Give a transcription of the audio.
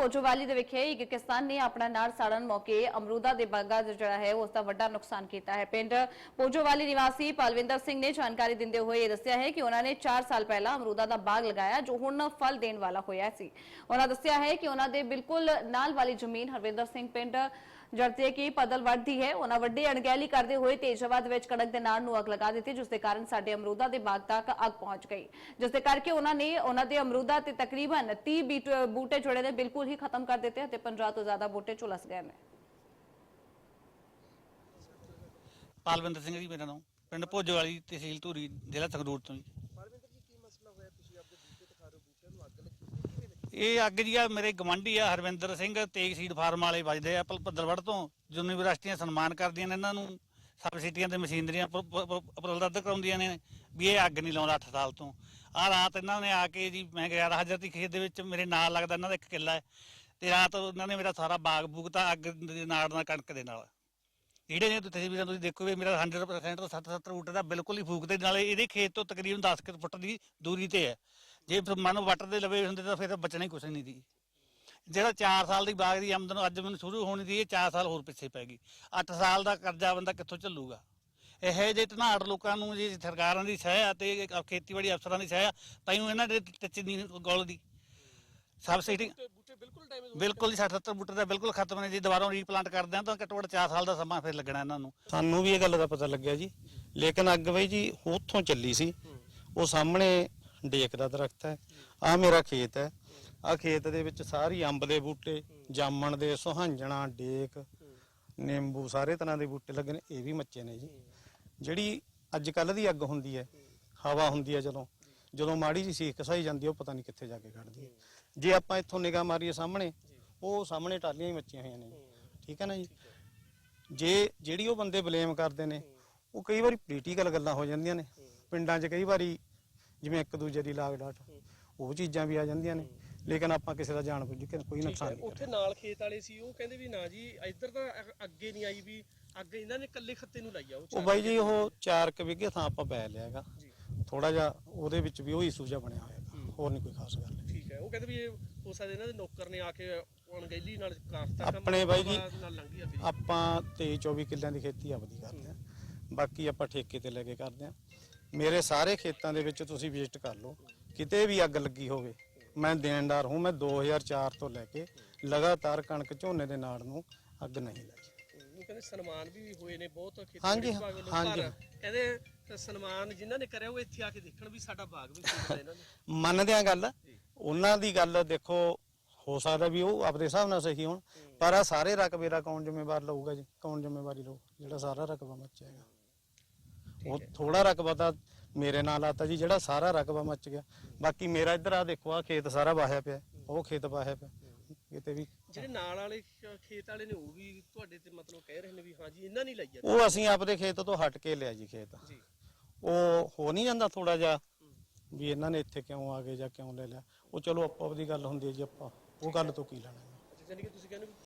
ਪੋਜੋਵਾਲੀ ਦੇ ਵਿਖੇ ਇੱਕ ਕਿਸਾਨ ਨੇ ਆਪਣਾ ਨਾੜ ਸਾੜਨ ਮੌਕੇ ਅਮਰੂਦਾ ਦੇ ਬਾਗਾਂ ਜਿਹੜਾ ਹੈ, ਉਸ ਦਾ ਵੱਡਾ ਨੁਕਸਾਨ ਕੀਤਾ ਹੈ। ਪਿੰਡ ਪੋਜੋਵਾਲੀ ਨਿਵਾਸੀ ਪਲਵਿੰਦਰ ਸਿੰਘ ਨੇ ਜਾਣਕਾਰੀ ਦਿੰਦੇ ਹੋਏ ਇਹ ਦੱਸਿਆ ਹੈ ਕਿ ਉਹਨਾਂ ਨੇ 4 ਸਾਲ ਪਹਿਲਾਂ ਅਮਰੂਦਾ ਦਾ ਬਾਗ ਲਗਾਇਆ, ਜੋ ਹੁਣ ਫਲ ਦੇਣ ਵਾਲਾ ਹੋਇਆ ਸੀ। ਉਹਨਾਂ ਦੱਸਿਆ ਹੈ ਕਿ ਉਹਨਾਂ ਦੇ ਬਿਲਕੁਲ ਨਾਲ ਵਾਲੀ ਜ਼ਮੀਨ ਹਰਵਿੰਦਰ ਸਿੰਘ ਪਿੰਡ ਜਰਤੇ ਕੀ ਪਦਲ ਵੱਢਦੀ ਹੈ। ਉਹਨਾਂ ਵੱਡੀ ਅਣਗਹਿਲੀ ਕਰਦੇ ਹੋਏ ਤੇਜ਼ਆਬਾਦ ਵਿੱਚ ਕਣਕ ਦੇ ਨਾੜ ਨੂੰ ਅੱਗ ਲਗਾ ਦਿੱਤੀ, ਜਿਸ ਦੇ ਕਾਰਨ ਸਾਡੇ ਅਮਰੂਦਾ ਦੇ ਬਾਗ ਤੱਕ ਅੱਗ ਪਹੁੰਚ ਗਈ। ਜਿਸ ਦੇ ਕਰਕੇ ਉਹਨਾਂ ਨੇ, ਉਹਨਾਂ ਦੇ ਅਮਰੂਦਾ ਤੇ ਤਕਰੀਬਨ 30 ਬੂਟੇ ਜੁੜੇ ਨੇ, ਬਿਲਕੁਲ ਹੀ ਖਤਮ ਕਰ ਦਿੱਤੇ ਅਤੇ 50 ਤੋਂ ਜ਼ਿਆਦਾ ਬੂਟੇ ਝੁਲਸ ਗਏ ਨੇ। ਪਾਲਵਿੰਦਰ ਸਿੰਘ ਜੀ, ਮੇਰਾ ਨਾਮ। ਪਿੰਡ ਭੋਜੋਵਾਲੀ ਤਹਿਸੀਲ ਧੂਰੀ, ਜ਼ਿਲ੍ਹਾ ਸੰਗਰੂਰ ਤੋਂ ਜੀ ਕੀ ਮਸਲਾ ਹੋਇਆ ਤੁਸੀਂ ਆਪਣੇ ਬੂਟੇ ਤੇ ਖਾ ਰਹੇ ਹੋ ਬੂਟਿਆਂ ਨੂੰ ਅੱਗ ਲੱਗੀ ਹੋਈ ਕਿਵੇਂ ਲੱਗੀ ਇਹ ਅੱਗ ਜੀ ਆ, ਮੇਰੇ ਗਵੰਡੀ ਆ, ਹਰਵਿੰਦਰ ਸਿੰਘ, ਤੇਗ ਸੀਡ ਫਾਰਮ ਵਾਲੇ ਵੱਜਦੇ ਆ, ਭਲ- ਭੱਦਲਵੜ ਤੋਂ। ਯੂਨੀਵਰਸਿਟੀਆਂ ਸਨਮਾਨ ਕਰਦੀਆਂ ਨੇ ਇਹਨਾਂ ਨੂੰ। ਸਬਸਿਡੀਆਂ ਤੇ ਮਸ਼ੀਨਰੀਆਂ ਉਪਲਬਧ ਕਰਾਉਂਦੀਆਂ ਨੇ ਵੀ ਇਹ ਅੱਗ ਨਹੀਂ ਲਾਉਂਦਾ 8 ਸਾਲ ਤੋਂ। ਆ ਰਾਤ ਇਹਨਾਂ ਨੇ ਆ ਕੇ ਜੀ, ਮੈਂ ਗਿਆ 11000 ਦੀ ਖੇਤ ਦੇ ਵਿੱਚ, ਮੇਰੇ ਨਾਲ ਲੱਗਦਾ ਇਹਨਾਂ ਦਾ ਇੱਕ ਕਿੱਲਾ ਹੈ। ਤੇ ਰਾਤ ਉਹਨਾਂ ਨੇ ਮੇਰਾ ਸਾਰਾ ਬਾਗ ਬੂਗਤਾ ਅੱਗ ਦੇ ਨਾੜ ਨਾਲ ਕਣਕ ਦੇ ਨਾਲ। ਜਿਹੜੇ ਨੇ ਤੁਸੀਂ ਵੀ ਤੁਸੀਂ ਦੇਖੋ ਵੀ ਮੇਰਾ 100% ਤੋਂ 70 ਬੂਟੇ ਦਾ ਬਿਲਕੁਲ ਹੀ ਫੂਕ ਤੇ ਨਾਲੇ ਇਹਦੇ ਖੇਤ ਤੋਂ ਤਕਰੀਬਨ 10 ਕੁ ਫੁੱਟ ਦੀ ਦੂਰੀ ਤੇ ਹੈ। ਜੇ ਫਿਰ ਮਨ ਵੱਟ ਦੇ ਲਵੇ ਹੁੰਦੇ ਤਾਂ ਫਿਰ ਤਾਂ ਬਚਣਾ ਹੀ ਕੁਛ ਨਹੀਂ ਦੀ ਜਿਹੜਾ 4 ਸਾਲ ਦੀ ਬਾਗ ਦੀ ਆਮਦਨ ਅੱਜ ਮੈਨੂੰ ਸ਼ੁਰੂ ਹੋਣੀ ਸੀ ਇਹ 4 ਸਾਲ ਹੋਰ ਪਿੱਛੇ ਪੈ ਗਈ। 8 ਸਾਲ ਦਾ ਕਰਜ਼ਾ ਬੰਦਾ ਕਿੱਥੋਂ ਝੱਲੂਗਾ ਇਹੋ ਜਿਹੇ ਧਨਾੜ ਲੋਕਾਂ ਨੂੰ ਜੀ ਸਰਕਾਰਾਂ ਦੀ ਸਹਾਇਤਾ ਤੇ ਖੇਤੀਬਾੜੀ ਅਫਸਰਾਂ ਦੀ ਸਹਾਇਤਾ ਤਾਈਓ ਇਹਨਾਂ ਦੇ ਟਿੱਚ ਨਹੀਂ ਗੋਲ ਦੀ। ਸਬਸਿਡੀ ਬੂਟੇ ਬਿਲਕੁਲ ਡੈਮੇਜ ਬਿਲਕੁਲ 60 70 ਬੂਟੇ ਦਾ ਬਿਲਕੁਲ ਖਤਮ ਨੇ ਜੀ ਦੁਬਾਰਾ ਰੀਪਲਾਂਟ ਕਰਦੇ ਆ ਤਾਂ ਘੱਟੋ ਘੱਟ 4 ਸਾਲ ਦਾ ਸਮਾਂ ਫਿਰ ਲੱਗਣਾ ਇਹਨਾਂ ਨੂੰ। ਸਾਨੂੰ ਵੀ ਇਹ ਗੱਲ ਦਾ ਪਤਾ ਲੱਗਿਆ ਜੀ। ਲੇਕਿਨ ਅੱਗ ਬਈ ਜੀ ਉੱਥੋਂ ਚੱਲੀ ਸੀ। ਉਹ ਸਾਹਮਣੇ ਡੇਕ ਦਾ ਦਰਖਤ ਹੈ। ਆ ਮੇਰਾ ਖੇਤ ਹੈ। ਆ ਖੇਤ ਦੇ ਵਿੱਚ ਸਾਰੀ ਅੰਬ ਦੇ ਬੂਟੇ, ਜਾਮਣ ਦੇ, ਸੁਹਾਂਜਣਾ, ਡੇਕ, ਨਿੰਬੂ ਸਾਰੇ ਤਰ੍ਹਾਂ ਦੇ ਬੂਟੇ ਲੱਗੇ ਨੇ। ਇਹ ਵੀ ਮੱਚੇ ਨੇ ਜੀ। ਜਿਹੜੀ ਅੱਜ ਕੱਲ ਦੀ ਅੱਗ ਹੁੰਦੀ ਹੈ, ਹਵਾ ਹੁੰਦੀ ਹੈ ਜਦੋਂ ਜਦੋਂ ਮਾੜੀ ਜੀ ਸੀਖ ਕਸਾਈ ਜਾਂਦੀ ਉਹ ਪਤਾ ਨਹੀਂ ਕਿੱਥੇ ਜਾ ਕੇ ਕੱਢਦੀ ਹੈ। ਜੇ ਆਪਾਂ ਇੱਥੋਂ ਨਿਗਾਹ ਮਾਰੀਏ ਸਾਹਮਣੇ, ਉਹ ਸਾਹਮਣੇ ਟਾਲੀਆਂ ਹੀ ਮੱਚੀਆਂ ਹੋਈਆਂ ਨੇ ਠੀਕ ਹੈ ਨਾ ਜੀ? ਜੇ ਜਿਹੜੀ ਉਹ ਬੰਦੇ ਬਲੇਮ ਕਰਦੇ ਨੇ, ਉਹ ਕਈ ਵਾਰੀ ਪੋਲੀਟੀਕਲ ਗੱਲਾਂ ਹੋ ਜਾਂਦੀਆਂ ਨੇ। ਪਿੰਡਾਂ 'ਚ ਕਈ ਵਾਰੀ ਜਿਵੇਂ ਇੱਕ ਦੂਜੇ ਦੀ ਲਾਗ ਡਾਟ। ਉਹ ਚੀਜ਼ਾਂ ਵੀ ਆ ਜਾਂਦੀਆਂ ਨੇ। ਲੇਕਿਨ ਆਪਾਂ ਕਿਸੇ ਦਾ ਜਾਣ ਬੁੱਝ ਕੇ ਕੋਈ ਨੁਕਸਾਨ ਨਹੀਂ ਉੱਥੇ ਨਾਲ ਖੇਤ ਵਾਲੇ ਸੀ। ਉਹ ਕਹਿੰਦੇ ਵੀ ਨਾ ਜੀ ਇੱਧਰ ਤਾਂ ਅ- ਅੱਗੇ ਨਹੀਂ ਆਈ ਵੀ ਅੱਗ ਇਹਨਾਂ ਨੇ ਕੱਲੇ ਖੱਤੇ ਨੂੰ ਲਾਈ ਆ। ਉਹ ਉਹ ਬਾਈ ਜੀ ਉਹ 4 ਕੁ ਵਿਗੇ ਥਾਂ ਆਪਾਂ ਪੈ ਲਿਆ ਹੈਗਾ। ਜੀ। ਥੋੜਾ ਜਿਹਾ ਉਹਦੇ ਵਿੱਚ ਵੀ ਉਹ ਇਸ਼ੂ ਜਿਹਾ ਬਣਿਆ ਹੋਇਆ ਹੈਗਾ। ਹੋਰ ਨਹੀਂ ਕੋਈ ਖਾਸ ਗੱਲ। ਹੈ ਠੀਕ ਹੈ। ਉਹ ਕਹਿੰਦੇ ਵੀ ਇਹ ਹੋ ਸਕਦਾ ਇਹਨਾਂ ਦੇ ਨੌਕਰ ਨੇ ਆ ਕੇ ਅਣਗਹਿਲੀ ਨਾਲ ਕਾਫਤਾ ਆਪਣੇ ਬਾਈ ਜੀ, ਨਾਲ ਲੰਘੀ ਅੱਗੇ ਆਪਾਂ 23 24 ਕਿੱਲਿਆਂ ਦੀ ਖੇਤੀ ਆਪਦੀ ਕਰਦੇ ਆ ਬਾਕੀ ਆਪਾਂ ਠੇਕੇ ਤੇ ਲੈ ਕੇ ਕਰਦੇ ਆ ਮੇਰੇ ਸਾਰੇ ਖੇਤਾਂ ਦੇ ਵਿੱਚ ਤੁਸੀਂ ਵਿਜ਼ਿਟ ਕਰ ਲਓ। ਕਿਤੇ ਵੀ ਅੱਗ ਲੱਗੀ ਹੋਵੇ ਮੈਂ ਦੇਣਦਾਰ ਹੂੰ। ਮੈਂ 2004 ਤੋਂ ਲੈ ਕੇ ਲਗਾਤਾਰ ਕਣਕ ਝੋਨੇ ਦੇ ਨਾੜ ਨੂੰ ਅੱਗ ਨਹੀਂ ਲਾਈ ਉਹ ਕਹਿੰਦੇ ਸਨਮਾਨ ਵੀ ਹੋਏ ਨੇ ਬਹੁਤ ਖੇਤੀ ਹਾਂਜੀ, ਵਿਭਾਗ ਵੱਲੋਂ ਹਾਂਜੀ। ਘਰ। ਕਹਿੰਦੇ ਸਨਮਾਨ ਜਿਨ੍ਹਾਂ ਨੇ ਕਰਿਆ ਉਹ ਇੱਥੇ ਆ ਕੇ ਦੇਖਣ ਵੀ ਸਾਡਾ ਬਾਗ ਵੀ ਇਹਨਾਂ ਨੇ। ਮੰਨਦੇ ਆ ਗੱਲ। ਉਹਨਾਂ ਦੀ ਗੱਲ ਦੇਖੋ ਹੋ ਸਕਦਾ ਵੀ ਉਹ ਆਪਦੇ ਹਿਸਾਬ ਨਾਲ ਸਹੀ ਹੋਣ। ਪਰ ਆ ਸਾਰੇ ਰਕਬੇ ਦਾ ਕੌਣ ਜ਼ਿੰਮੇਵਾਰ ਲਊਗਾ ਜੀ? ਕੌਣ ਜ਼ਿੰਮੇਵਾਰੀ ਲਊ? ਜਿਹੜਾ ਸਾਰਾ ਰਕਬਾ ਮੱਚੇਗਾ ਉਹ ਥੋੜਾ ਰਕਬਾ ਤਾਂ ਮੇਰੇ ਨਾਲ ਆਤਾ ਜੀ ਜਿਹੜਾ ਸਾਰਾ ਰਕਬਾ ਮੱਚ ਗਿਆ। ਬਾਕੀ ਮੇਰਾ ਇੱਧਰ ਆ ਦੇਖੋ ਆ ਖੇਤ ਸਾਰਾ ਵਾਹਿਆ ਪਿਆ ਉਹ ਖੇਤ ਵਾਹਿਆ ਪਿਆ। ਕਿਤੇ ਵੀ ਜਿਹੜੇ ਨਾਲ ਵਾਲੇ ਖੇਤ ਵਾਲੇ ਨੇ ਉਹ ਵੀ ਤੁਹਾਡੇ ਤੇ ਮਤਲਬ ਕਹਿ ਰਹੇ ਨੇ ਵੀ ਹਾਂ ਜੀ ਇਹਨਾਂ ਨਹੀਂ ਲਾਈ ਉਹ ਅਸੀਂ ਆਪਦੇ ਖੇਤ ਤੋਂ ਹਟ ਕੇ ਲਿਆ ਜੀ ਖੇਤ। ਜੀ। ਉਹ ਹੋ ਨਹੀਂ ਜਾਂਦਾ ਥੋੜਾ ਜਿਹਾ ਵੀ ਇਹਨਾਂ ਨੇ ਇੱਥੇ ਕਿਉਂ ਆ ਗਏ ਜਾਂ ਕਿਉਂ ਲੈ ਲਿਆ। ਉਹ ਚਲੋ ਆਪੋ ਆਪਦੀ ਗੱਲ ਹੁੰਦੀ ਹੈ ਜੀ ਆਪਾਂ ਉਹ ਗੱਲ ਤੋਂ ਕੀ ਲੈਣਾ ਅੱਛਾ ਜਾਨੀ ਕਿ ਤੁਸੀਂ ਕਹਿੰਦੇ ਵੀ